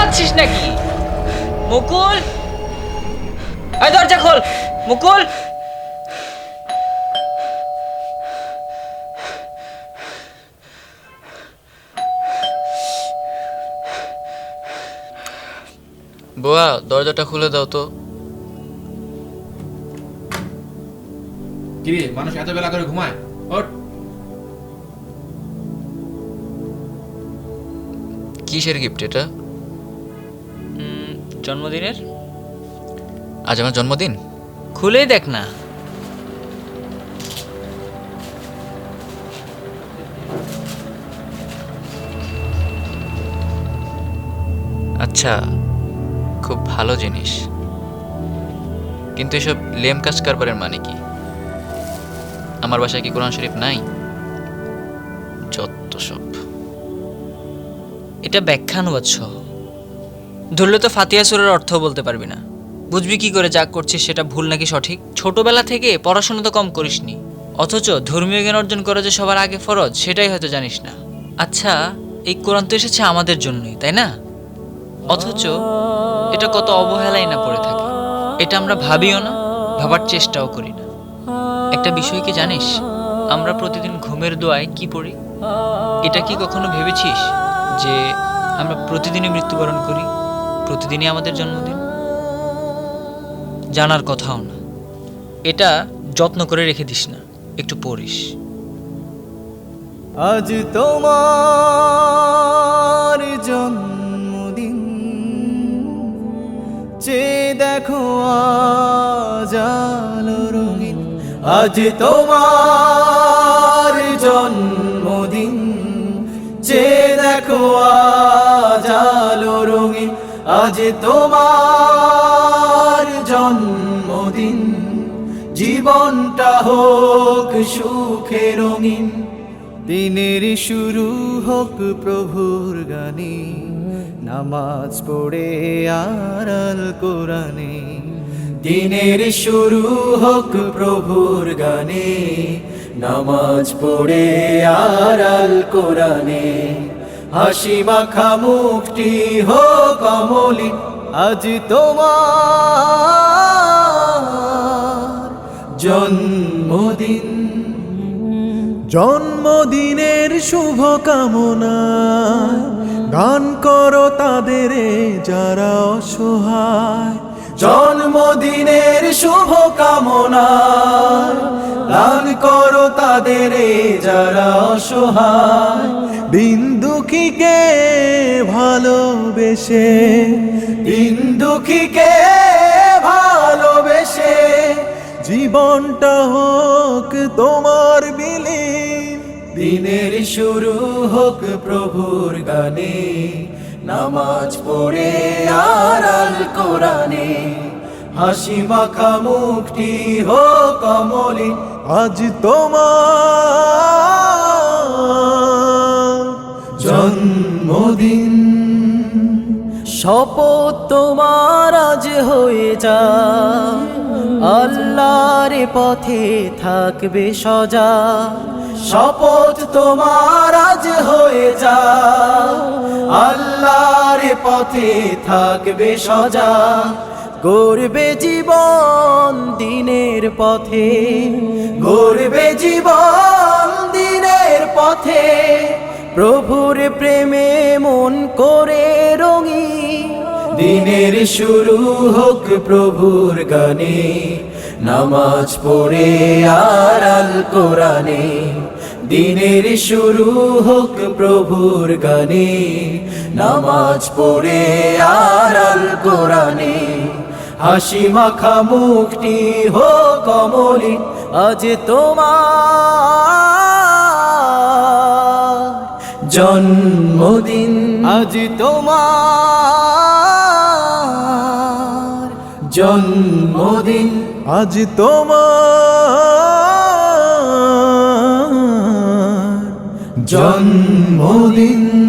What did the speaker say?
ঘুমাচ্ছিস নাকি? মুকুল? এই দরজা খোল মুকুল। বোয়া দরজাটা খুলে দাও তো। কিরে মানুষ এত বেলা করে ঘুমায়? ওঠ। কিসের গিফট এটা? জন্মদিনের? আজ আমার জন্মদিন। খুলেই দেখ না। আচ্ছা খুব ভালো জিনিস। কিন্তু এসব লেম কাজ কারবারের মানে কি? আমার বাসায় কি কোরআন শরীফ নাই? যত সব। এটা ব্যাখ্যানুবাদ সহ। ধরলে তো ফাতিয়া সুরের অর্থ বলতে পারবি না। বুঝবি কি করে যা করছিস সেটা ভুল নাকি সঠিক? ছোটবেলা থেকে পড়াশোনা তো কম করিসনি। অথচ ধর্মীয় জ্ঞান অর্জন করা যে সবার আগে ফরজ, সেটাই হয়তো জানিস না। আচ্ছা এই কোরআন তো এসেছে আমাদের জন্যই, তাই না? অথচ এটা কত অবহেলাই না পড়ে থাকে। এটা আমরা ভাবিও না, ভাবার চেষ্টাও করি না। একটা বিষয় কি জানিস? আমরা প্রতিদিন ঘুমের দোয়ায় কি পড়ি? এটা কি কখনো ভেবেছিস যে আমরা প্রতিদিনই মৃত্যুবরণ করি? প্রতিদিনই আমাদের জন্মদিন। জানার কথাও না। এটা যত্ন করে রেখে দিস না, একটু পড়িস। আজ তোমার জন্মদিন যে দেখো আজ আলো রঙিন। আজ তোমার জন্মদিন যে দেখো রঙিন আজ তোমার জন্মদিন। জীবনটা হোক সুখে রঙিন। দিনের শুরু হোক প্রভুর গানে। নামাজ পড়ে আড়াল কোরআনে। দিনের শুরু হোক প্রভুর গানে। নামাজ পড়ে আড়াল কোরআনে। হাসি মাখা মুখটি হোক কমলি আজ তোমার জন্মদিন। জন্মদিনের শুভ কামনা গান করো তাদের যারা অসহায়। জন্মদিনের শুভ কামনা দান করো তাদের যারা অসহায়। দুঃখীকে ভালোবেসে, দিন দুঃখীকে ভালোবেসে, জীবনটা হোক তোমার বিলীন দিনের শুরু হোক প্রভুর গানে, নামাজ পড়ে আড়াল কোরআনে, হাসি মাখা মুখটি হোক কমলি আজ তোমার জন্মদিন। শপথ তোমার আজ হয়ে যা আল্লাহর পথে থাকবে সজা। শপথ তোমার আজ হয়ে যা আল্লাহর পথে থাকবে সজা। গড়বে জীবন দিনের পথে। গড়বে জীবন দিনের পথে। প্রভুর প্রেমে মন করে রঙি। দিনের শুরু হোক প্রভুর গানে, নামাজ পড়ে আড়াল কোরআনে। দিনের শুরু হোক প্রভুর গানে, নামাজ পড়ে আড়াল কোরআনে। হাসি মাখা মুখটি হোক কমলি আজ তোমার জন্মদিন। আজ তোমার জন্মদিন। আজ তোমার জন্মদিন।